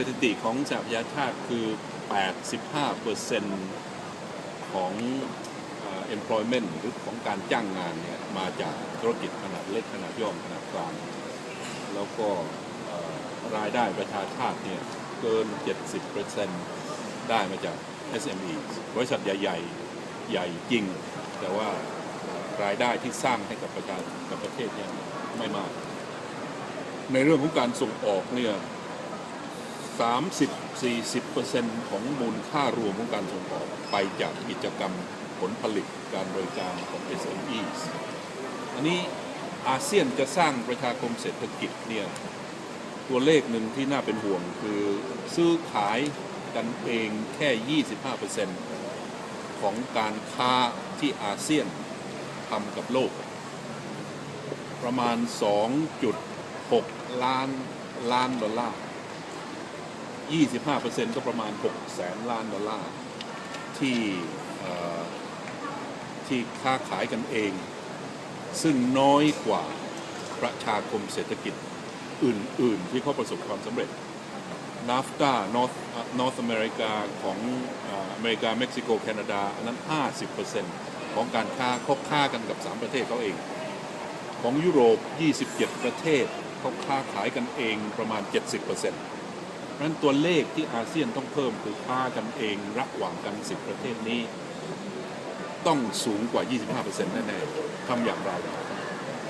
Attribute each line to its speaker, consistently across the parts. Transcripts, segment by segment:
Speaker 1: สถิติของสหประชาชาติคือ 85%ของเอ่อ employment หรือของการจ้างงานเนี่ยมาจากธุรกิจขนาดเล็กขนาดย่อมขนาดกลาง แล้วก็รายได้ประชาชาติเนี่ยเกิน 70%ได้มาจาก SME บริษัทใหญ่ๆ ใหญ่จริง แต่ว่ารายได้ที่สร้างให้กับประชากับประเทศเนี่ยไม่มาก ในเรื่องของการส่งออกเนี่ย 30-40%ของมูลค่ารวมของการส่งออกไปจากกิจกรรมผลผลิตการบริการของ SMEs อันนี้อาเซียนจะสร้างประชาคมเศรษฐกิจเนี่ยตัวเลขหนึ่งที่น่าเป็นห่วงคือซื้อขายกันเองแค่ 25%ของการค้าที่อาเซียนทำกับโลก ประมาณ 2.6 ล้านล้านดอลลาร์ 25%ก็ประมาณ 6 แสนล้านดอลลาร์ที่ที่ค้าขายกันเอง ซึ่งน้อยกว่าประชาคมเศรษฐกิจอื่น ๆ ที่เขาประสบความสำเร็จ NAFTA North North America ของเอ่ออเมริกา เม็กซิโก แคนาดา อันนั้น 50%ของการค้าเขาค้ากันกับ 3 ประเทศเขาเอง ของยุโรป 27 ประเทศเขาค้าขายกันเองประมาณ 70% เพราะฉะนั้นตัวเลขที่อาเซียนต้องเพิ่มคือค้ากันเองระหว่างกัน10ประเทศนี้ ต้องสูงกว่า 25%แน่ๆทำอย่างไร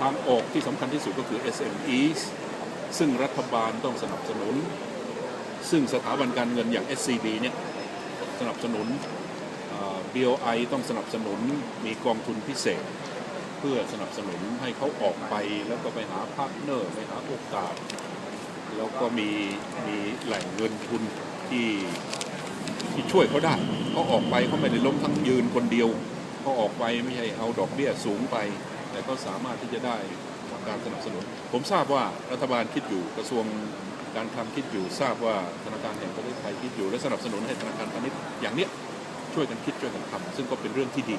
Speaker 1: ทางออกที่สำคัญที่สุดก็คือ SMEs ซึ่งรัฐบาลต้องสนับสนุน ซึ่งสถาบันการเงินอย่าง SCB เนี่ยสนับสนุน BOI ต้องสนับสนุนมีกองทุนพิเศษ เพื่อสนับสนุนให้เขาออกไปแล้วก็ไปหาพาร์ทเนอร์ไปหาโอกาส แล้วก็มีมีแหล่งเงินทุนที่ที่ช่วยเขาได้เขาออกไปเขาไม่ได้ล้มทั้งยืนคนเดียวเขาออกไปไม่ใช่เอาดอกเบี้ยสูงไป แต่เขาสามารถที่จะได้การสนับสนุน ผมทราบว่ารัฐบาลคิดอยู่กระทรวงการคลังคิดอยู่ ทราบว่าธนาคารแห่งประเทศไทยคิดอยู่และสนับสนุนให้ธนาคารพาณิชย์อย่างเนี้ยช่วยกันคิดช่วยกันทำซึ่งก็เป็นเรื่องที่ดี